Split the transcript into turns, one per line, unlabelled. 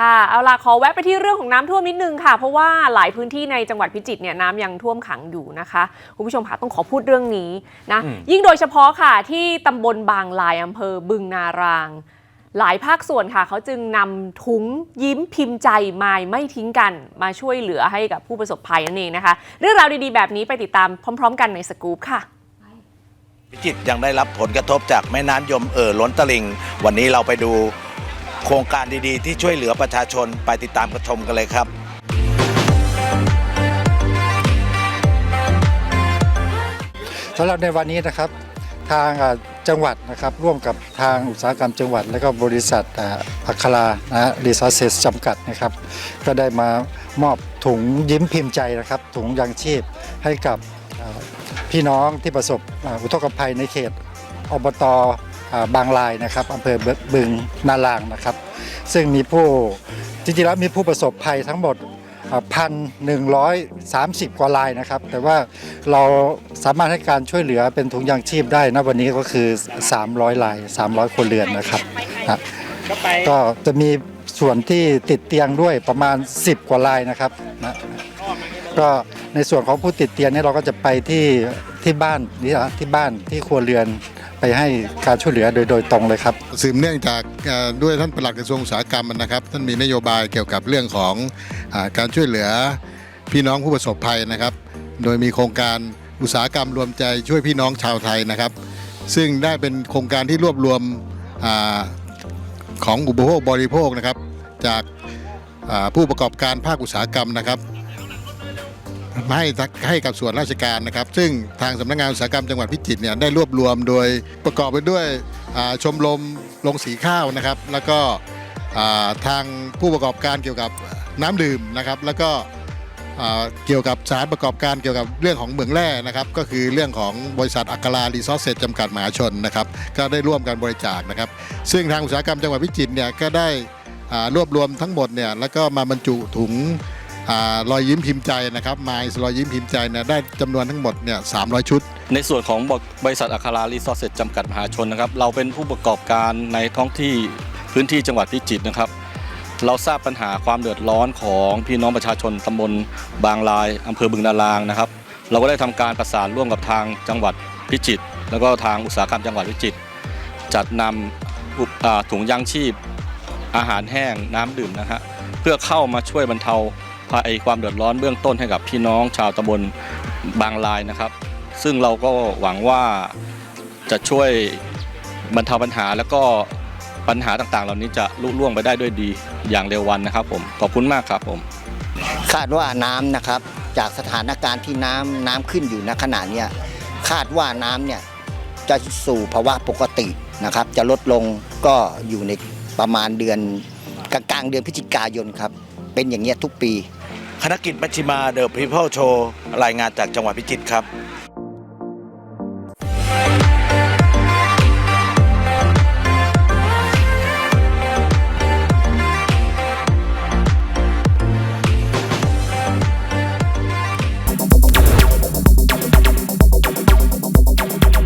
ค่ะเอาล่ะขอแวะไปที่เรื่องของน้ำท่วมนิดนึงค่ะ เพราะว่าหลายพื้นที่ในจังหวัดพิจิตรเนี่ยน้ำยังท่วมขังอยู่นะคะคุณผู้ชมค่ะต้องขอพูดเรื่องนี้นะ
อืม
ยิ่งโดยเฉพาะค่ะที่ตำบลบางลายอำเภอบึงนาราง หลายภาคส่วนค่ะ เขาจึงนำถุงยิ้มพิมพ์ใจมายไม่ทิ้งกันมาช่วยเหลือให้กับผู้ประสบภัยนั่นเองนะคะ เรื่องราวดีๆ แบบนี้ไปติดตามพร้อม ๆ กันในสกู๊ปค่ะ
พิจิตรยังได้รับผลกระทบจากแม่น้ำยมเอ่อล้นตลิ่ง วันนี้เราไปดูโครงการดีๆ ที่ช่วยเหลือประชาชนไปติดตามกระชมกันเลยครับ
สำหรับในวันนี้นะครับทางอ่าจังหวัดนะครับร่วมกับทางอุตสาหกรรมจังหวัด และก็บริษัทอ่าอัครานะรีซอสเซสจำกัดนะครับก็ได้มามอบถุงยิ้มพิมพ์ใจนะครับ ถุงยางชีพให้กับอ่าพี่น้องที่ประสบอ่าอุทกภัยในเขตอบต บางลายนะครับอำเภอบึงนาลางนะครับ ซึ่งมีผู้จริงๆแล้วมีผู้ประสบภัยทั้งหมดพันหนึ่งร้อยสามสิบกว่ารายนะครับ แต่ว่าเราสามารถให้การช่วยเหลือเป็นถุงยางชีพได้นะวันนี้ก็คือ 300ราย 300 คนเรือนนะครับก็จะมีส่วนที่ติดเตียงด้วยประมาณ 10 กว่ารายนะครับนะก็ ในส่วนของผู้ติดเตียงเนี่ยเราก็จะไปที่ที่บ้านนี่นะที่บ้านที่ครัวเรือนไปให้การช่วยเหลือโดยโดยตรงเลยครับ
สืบเนื่องจากเอ่อด้วยท่านปลัดกระทรวงอุตสาหกรรมนะครับท่านมีนโยบายเกี่ยวกับเรื่องของอาการช่วยเหลือพี่น้องผู้ประสบภัยนะครับ โดยมีโครงการอุตสาหกรรมรวมใจช่วยพี่น้องชาวไทยนะครับ ซึ่งได้เป็นโครงการที่รวบรวมอาของอุปโภคบริโภคนะครับ จากอ่าผู้ประกอบการภาคอุตสาหกรรมนะครับ ให้ให้กับส่วนราชการนะครับ ซึ่งทางสำนักงานอุตสาหกรรมจังหวัดพิจิตรเนี่ยได้รวบรวมโดยประกอบไปด้วยชมรมลงสีข้าวนะครับ แล้วก็ทางผู้ประกอบการเกี่ยวกับน้ำดื่มนะครับ แล้วก็เกี่ยวกับสารประกอบการเกี่ยวกับเรื่องของเหมืองแร่นะครับ ก็คือเรื่องของบริษัทอัครารีซอสเซจจำกัดมหาชนนะครับ ก็ได้ร่วมกันบริจาคนะครับ ซึ่งทางอุตสาหกรรมจังหวัดพิจิตรเนี่ยก็ได้รวบรวมทั้งหมดเนี่ยแล้วก็มาบรรจุถุง รอยยิ้มพิมพ์ใจนะครับมล์รอยยิ้มพิมพ์ใจเนี่ยได้จำนวนทั้งหมดเนี่ย300ชุด
ในส่วนของบริษัทอาคารารีซอสเซจจำกัดมหาชนนะครับ เราเป็นผู้ประกอบการในท้องที่พื้นที่จังหวัดพิจิตรนะครับ เราทราบปัญหาความเดือดร้อนของพี่น้องประชาชนตำบลบางลายอำเภอบึงนารางนะครับ เราก็ได้ทำการประสานร่วมกับทางจังหวัดพิจิตรแล้วก็ทางอุตสาหกรรมจังหวัดพิจิตรจัดนำอุปอ่าถุงยางชีพอาหารแห้งน้ำดื่มนะฮะเพื่อเข้ามาช่วยบรรเทา ภัยความเดือดร้อนเบื้องต้นให้กับพี่น้องชาวตำบลบางลายนะครับ ซึ่งเราก็หวังว่าจะช่วยบรรเทาปัญหาแล้วก็ปัญหาต่างๆ เหล่านี้จะลุล่วงไปได้ด้วยดีอย่างเร็ววันนะครับผมขอบคุณมากครับผม
คาดว่าน้ำนะครับ จากสถานการณ์ที่น้ำน้ำขึ้นอยู่ณขณะเนี้ยคาดว่าน้ำเนี่ยจะสู่ภาวะปกตินะครับ จะลดลงก็อยู่ในประมาณเดือนกลางๆเดือนพฤศจิกายนครับ เป็นอย่างเงี้ยทุกปี
คณะกิจมัชชิมาเดอะพีเพิลโชว์รายงานจากจังหวัดพิจิตรครับ